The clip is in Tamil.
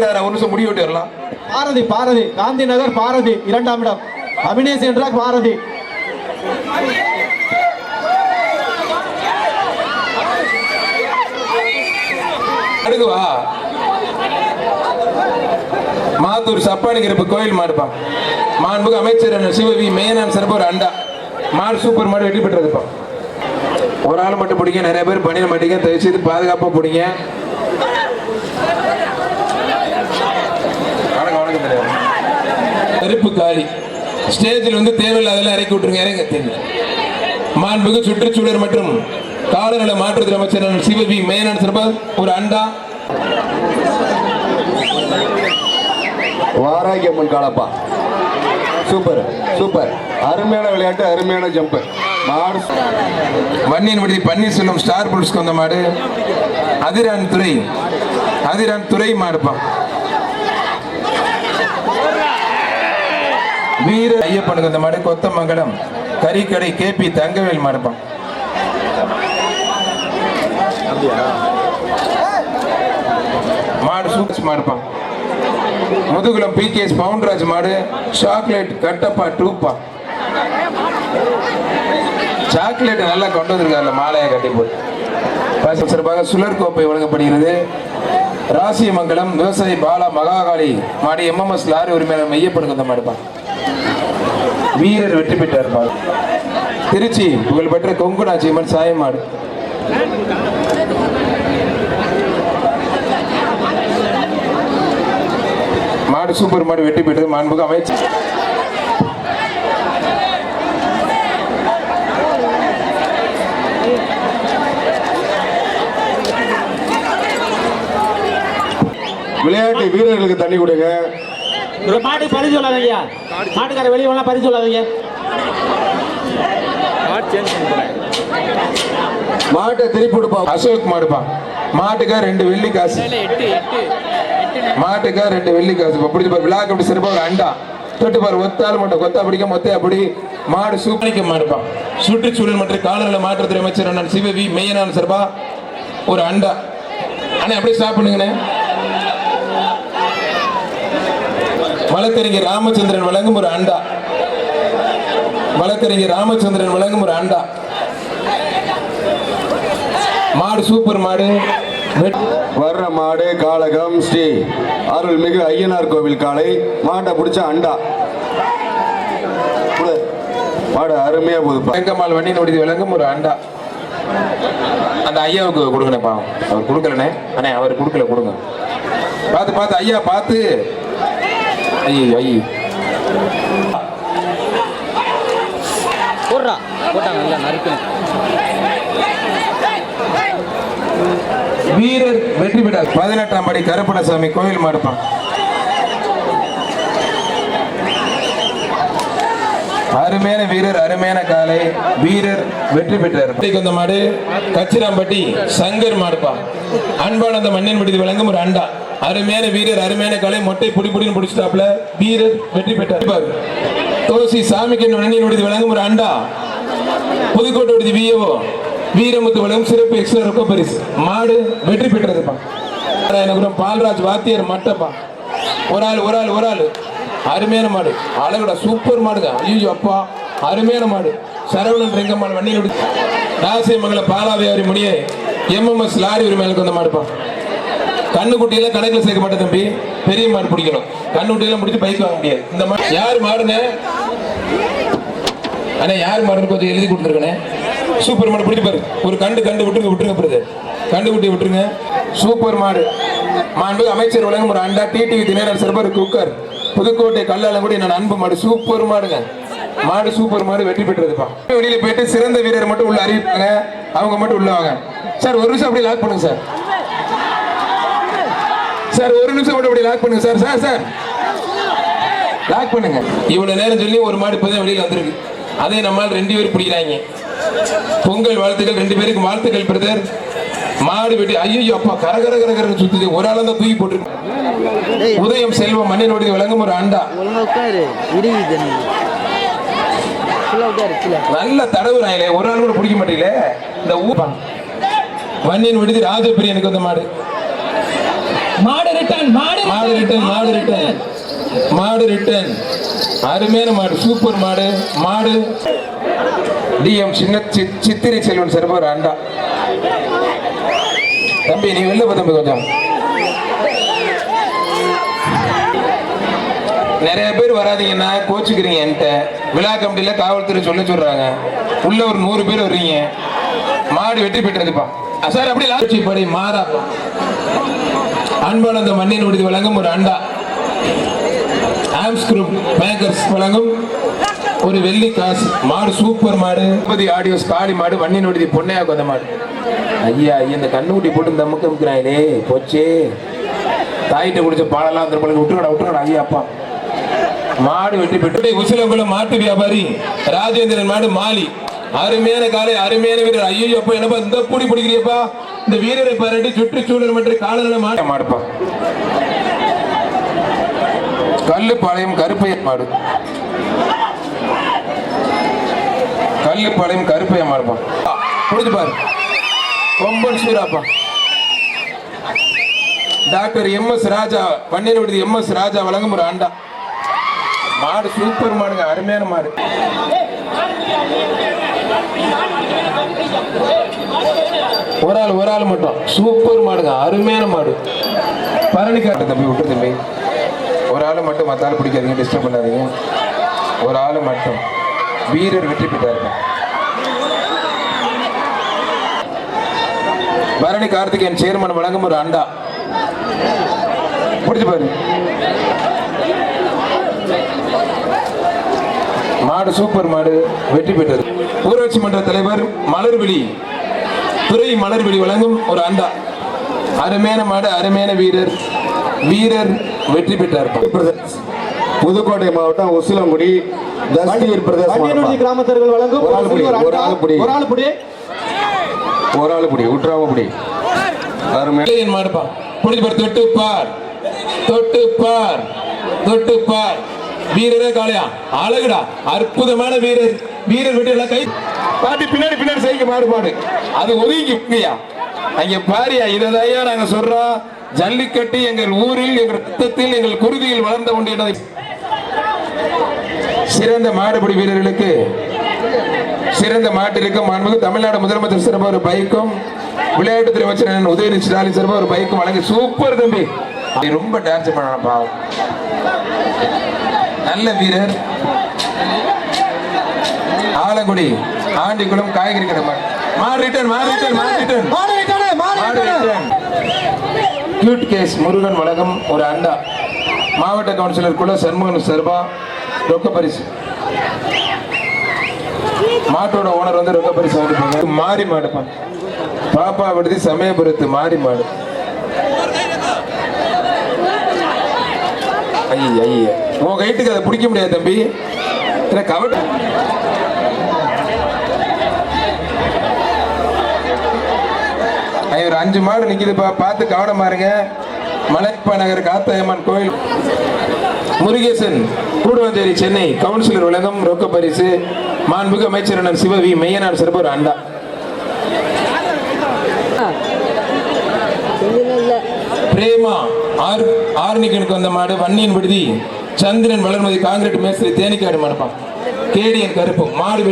இருக்கிறாரு ஒரு நிமிஷம் முடிவு வரலாம் பாரதி பாரதி காந்தி நகர் பாரதி இரண்டாம் இடம். அபினேஷ் என்ற பாரதி. அடுக்குவா? மாத்தூர் சப்பானிக்கிறப்ப கோயில் மாடுப்பா. மாண்புக்கு அமைச்சர் சிவவி மேனான் சிறப்பு ஒரு அண்டா. மாடு சூப்பர் மாடு வெற்றி பெற்றதுப்பா ஒரு ஆள் மட்டும் பிடிங்க நிறைய பேர் பண்ணிட மாட்டீங்க தயவு செய்து பாதுகாப்பா பிடிங்க. கருப்பு காளி ஸ்டேஜில் வந்து தேவையில்லாதெல்லாம் இறக்கி விட்டுருங்க இறங்க தெரியும் மாண்புக்கு சுற்றுச்சூழல் மற்றும் காலநல மாற்றுத்துறை அமைச்சர் சிவவி மேனான் சிறப்பாக ஒரு அண்டா. வாராகி அம்மன் காலப்பா. Super super. அருமையான விளையாட்டு அருமையான ஜம்ப் மாடு வன்னியன் விடுதி பன்னீர்செல்வம் ஸ்டார் புல்ஸ்க்கு வந்த மாடு. அதிரான் துறை அதிரான் துறை மாடுப்பான் வீர ஐயப்பனுக்கு இந்த மாடு கொத்தமங்கலம் கறிக்கடை கேபி தங்கவேல் மாடுப்பான் மாடு சூப்பர் மாடுப்பான் முதுகுலம் பிகேஎஸ் பவுன்ராஜ் மாடு சாக்லேட் கட்டப்பா டூப்பா சாக்லேட் நல்லா கொண்டு வந்திருக்காருல மாலையை கட்டி போட்டு. சிறப்பாக சுழற் கோப்பை வழங்கப்படுகிறது ராசியமங்கலம் விவசாயி பாலா மகாகாளி மாடி எம்எம்எஸ் லாரி உரிமையாளர் மையப்படுங்க அந்த மாடுப்பான் வீரர் வெற்றி பெற்றார் பாரு. திருச்சி புகழ்பெற்ற கொங்குநாச்சி அம்மன் சாயமாடு மாடு மாடு சூப்பர் மாடு வெற்றி பெற்றது மாண்புக அமைச்சர். விளையாட்டு வீரர்களுக்கு தண்ணி கொடுங்க. இந்த மாட்டுக்கு பரிசு சொல்லாதீங்க மாட்டுக்கார வெளியே வேணா பரிசு சொல்லாதீங்க மாட்டை திருப்பி கொடுப்பா அசோக் மாடுப்பா. மாட்டுக்கா ரெண்டு வெள்ளி காசு. மாட்டுக்கா ரெண்டு வெள்ளி காசு. பிடிச்சு பாரு விழாக்கு அப்படி சிறப்பா ஒரு அண்டா. தொட்டு பாரு ஒத்தால் மட்டும் கொத்தா பிடிக்க மொத்த அப்படி மாடு சூப்பரிக்க மாடுப்பா. சுற்றுச்சூழல் மற்றும் காலநிலை மாற்றுத்துறை அமைச்சர் அண்ணன் சிவவி மெய்யனான் சிறப்பா ஒரு அண்டா. அண்ணா அப்படியே ஸ்டாப் பண்ணுங்கண்ணே. வழக்கறிஞர் ராமச்சந்திரன் வழங்கும் ஒரு அண்டா. வழக்கறிஞர் ராமச்சந்திரன் வழங்கும் ஒரு அண்டா. மாடு சூப்பர் மாடு. வர்ற மாடு காளகம் ஸ்ரீ அருள்மிகு ஐயனார் கோவில் காளை. மாட்டை பிடிச்ச அண்டா. மாடு அருமையா போகுதுப்பா வெங்கம்மாள் வண்டி நொடி விளங்கும் ஒரு அண்டா. அந்த ஐயாவுக்கு கொடுங்கண்ணே பாவம். அவர் கொடுக்கலண்ணே. அண்ணே அவர் கொடுக்கல கொடுங்க. பார்த்து பார்த்து ஐயா பார்த்து. ஐயோ ஐயோ போடுறா. போட்டாங்க நல்லா நறுக்கணும் வீரர் வெற்றி பெற்றார். பதினெட்டாம் படி கருப்பணசாமி கோயில் மாடுப்பான் அருமையான வீரர் அருமையான காலை. வீரர் வெற்றி பெற்றார். கொண்ட மாடு கச்சிராம்பட்டி சங்கர் மாடுப்பா அன்பானந்த மண்ணின் விடுதி வழங்கும் ஒரு அண்டா. அருமையான வீரர் அருமையான கலை மொட்டை புடி புடின்னு பிடிச்சிட்டாப்ல வீரர் வெற்றி பெற்றார். பாரு. தோசி சாமிக்கு மண்ணின் விடுதி வழங்கும் ஒரு அண்டா. புதுக்கோட்டை விடுதி விஏஓ வீரமுத்து வழங்கும் சிறப்பு எக்ஸ்ட்ரா ரொக்க பரிசு. மாடு வெற்றி பெற்றதுப்பா. நாராயணபுரம் பால்ராஜ் வாத்தியார் மட்டப்பா. ஒரு ஆள் ஒரு ஆள் ஒரு ஆள். அருமையான மாடு. அழகுடா சூப்பர் மாடுங்க. ஐயோ அப்பா. அருமையான மாடு. சரவணன் ரெங்கம்மாள் வண்டியில் விடு. ராசியமங்கல பாலாவியாரி முடியே எம்எம்எஸ் லாரி உரிமையாளுக்கு வந்த மாடுப்பா. கண்ணுக்குட்டியில கணக்கில் சேர்க்க மாட்டேன் தம்பி பெரிய மாடு பிடிக்கணும். கண்ணுக்குட்டியில முடிச்சு பைக் வாங்க முடியாது. இந்த மாடு யார் மாடுங்க அண்ணா யார் மாடுன்னு கொஞ்சம் எழுதி கொடுத்துருக்கண்ணே சூப்பர் மாடு பிடிச்சி பாரு. ஒரு கண்டு கண்டு விட்டுருங்க விட்டுருங்க பிறகு கண்டு குட்டி விட்டுருங்க. சூப்பர் மாடு. மாண்பு அமைச்சர் வழங்கும் ஒரு அண்டா டிடிவி தினேரர் சிறப்பார் குக்கர் புதுக்கோட்டை கல்லாலங்குடி நான் அன்பு மாடு. சூப்பர் மாடுங்க. மாடு சூப்பர் மாடு வெற்றி பெற்றதுப்பா. வெளியில போயிட்டு சிறந்த வீரர் மட்டும் உள்ள அறிவிப்பாங்க. அவங்க மட்டும் உள்ள வாங்க. சார் ஒரு நிமிஷம் அப்படியே லாக் பண்ணுங்க சார். சார் ஒரு நிமிஷம் மட்டும் லாக் பண்ணுங்க. Sir sir sir. லாக் பண்ணுங்க. இவ்வளவு நேரம் சொல்லி ஒரு மாடு இப்பதான் வெளியில வந்திருக்கு. அதே நம்மால் ரெண்டு பேர் பிடிக்கிறாங்க. பொங்கல் வாழ்த்துக்கள் ரெண்டு பேருக்கு வாழ்த்துக்கள் பிரதர். மாடு வெட்டி ஐயோ அப்பா கர கர கர கரன்னு சுத்துது. ஒரு ஆள் தான் தூக்கி போட்டுருக்கு உதயம் செல்வம் மண்ணின் ஒடுக்கி வழங்கும் ஒரு அண்டா நல்ல தடவுறாங்களே ஒரு ஆள் கூட பிடிக்க மாட்டீங்களே? இந்த ஊப்பா வன்னியன் விடுதி ராஜபிரியனுக்கு வந்த மாடு. மாடு ரிட்டர்ன் மாடு மாடு ரிட்டன் மாடு ரிட்டன் மாடு ரிட்டன் அருமையான மாடு சூப்பர் மாடு. மாடு. டிஎம் சின்ன சித்திரை செல்வன் சிறப்பு ஒரு அண்டா. தம்பி நீ வெளில போ கொஞ்சம். நிறைய பேர் வராதீங்கன்னா கோச்சுக்கிறீங்க என்கிட்ட. விழா கமிட்டியில காவல்துறை சொல்ல சொல்றாங்க. உள்ள ஒரு நூறு பேர் வர்றீங்க. மாடு வெற்றி பெற்றதுப்பா. சார் அப்படி லாட்சி மாறா மாறாப்பா அன்பான அந்த மண்ணின் விடுதி வழங்கும் ஒரு அண்டா. ஆம்ஸ் குரூப் பேக்கர்ஸ் வழங்கும் ஒரு வெள்ளி காசு. மாடு சூப்பர் மாடு. முப்பது ஆடியோஸ் காளி மாடு மண்ணின் விடுதி பொண்ணையா கொந்த மாடு. ஐயா ஐயா இந்த கண்ணுக்குட்டி போட்டு இந்த அமுக்க அமுக்கிறாங்களே போச்சே. தாயிட்ட குடிச்ச பாலெல்லாம் அந்த பழங்க விட்டுக்கடா விட்டுக்கடா ஐயா அப்பா. மாடு வெட்டி பெற்று. உசிலங்குளம் மாட்டு வியாபாரி ராஜேந்திரன் மாடு மாலி. அருமையான காலை அருமையான வீரர். ஐயோ அப்பா என்னப்பா இந்த புடி பிடிக்கிறியப்பா இந்த வீரரை பாராட்டி சுற்றுச்சூழல் மற்றும் காலநிலை மாட்ட மாடுப்பா. கல்லுப்பாளையம் கருப்பையன் மாடு. கல்லுப்பாளையம் கருப்பையன் மாடுப்பா. புரிஞ்சு பாரு. கொம்பன் சூராப்பா டாக்டர் எம் எஸ் ராஜா பன்னீர் விடுதி எம் எஸ் ராஜா வழங்கும் ஒரு ஆண்டா. மாடு சூப்பர் மாடுங்க அருமையான மாடு. ஒரு ஆள் ஒரு ஆள் மட்டும். சூப்பர் மாடுங்க அருமையான மாடு. பரணி காட்டு தம்பி விட்டு தம்பி. ஒரு ஆள் மட்டும் மற்ற ஆள் பிடிக்காதீங்க டிஸ்டர்ப் பண்ணாதீங்க. ஒரு ஆள் மட்டும். வீரர் வெற்றி பெற்றாருங்க. பரணி கார்த்திகேயன் சேர்மன் வழங்கும் ஒரு அண்டா. பிடிச்சு பாரு. மாடு சூப்பர் மாடு வெற்றி பெற்றது. ஊராட்சி மன்ற தலைவர் மலர்விழி. துறை மலர்விழி வழங்கும் ஒரு அண்டா. அருமையான மாடு அருமையான வீரர். வீரர் வெற்றி பெற்றார். புதுக்கோட்டை மாவட்டம் உசிலங்குடி தஸ்தீர் பிரதேச. கிராமத்தர்கள் வழங்கும் ஒரு ஒரு ஒரு ஆள் புடி. ஒரு ஆள் புடி ஒரு ஆள் பிடி விட்டுறாம பிடி அருமை என் மாடுப்பா? புடிச்சு பார் தொட்டு பார் தொட்டு பார் தொட்டு பார் வீரரே காளையா அழகுடா அற்புதமான வீரர். வீரர் எல்லாம் கை பாட்டி பின்னாடி பின்னாடி செய்ய மாறுபாடு அது ஒதுங்கி இருக்குயா அங்க பாரியா இதையா நாங்க சொல்றோம் ஜல்லிக்கட்டு எங்கள் ஊரில் எங்கள் ரத்தத்தில் எங்கள் குருதியில் வளர்ந்த ஒன்று என்பதை சிறந்த மாடுபிடி வீரர்களுக்கு சிறந்த மாட்டிற்கு மாண்புக்கு தமிழ்நாடு முதலமைச்சர் சிறப்பாக ஒரு பைக்கும் விளையாட்டுத்துறை அமைச்சர் உதயநிதி ஸ்டாலின் சிறப்பாக ஒரு பைக்கும் வழங்கி சூப்பர் தம்பி. ரொம்ப டான்ஸ் பண்ண பாவம் நல்ல வீரர். ஆலங்குடி ஆண்டிக்குளம் காய்கறி கடை மாடு. ரிட்டர்ன் மாடு ரிட்டர்ன் மாடு ரிட்டர்ன் மாடு ரிட்டனே மாடு ரிட்டர்ன் கியூட் கேஸ் முருகன் வழங்கும் ஒரு அண்டா. மாவட்ட கவுன்சிலர் குல சண்முகன் சர்பா ரொக்க பரிசு. மாட்டோட ஓனர் வந்து ரொக்க பரிசு மாறி மாடுப்பா பாப்பா விடுதி சமயபுரத்து மாறி மாடு. ஐய ஐய உன் கைட்டுக்கு அதை பிடிக்க முடியாது தம்பி. கவட் ஐயா, ஒரு அஞ்சு மாடு நிக்குதுப்பா. பார்த்து கவனமா இருங்க. மலைப்பா நகர் காத்தாயம்மன் கோயில். முருகேசன் கூடுவாஞ்சேரி சென்னை கவுன்சிலர் உலகம் ரொக்க பரிசு. மாண்புக்கு அமைச்சர் அண்ணன் சிவவி மெய்யனார் சிறப்பு அண்டா. பிரேமா. ஆர் ஆர்னிகனுக்கு வந்த மாடு வன்னியின் விடுதி. சந்திரன் வளர்மதி காங்கிரீட் மேஸ்திரி தேனிக்காடு மடப்பா கேடியன் கருப்பு மாடு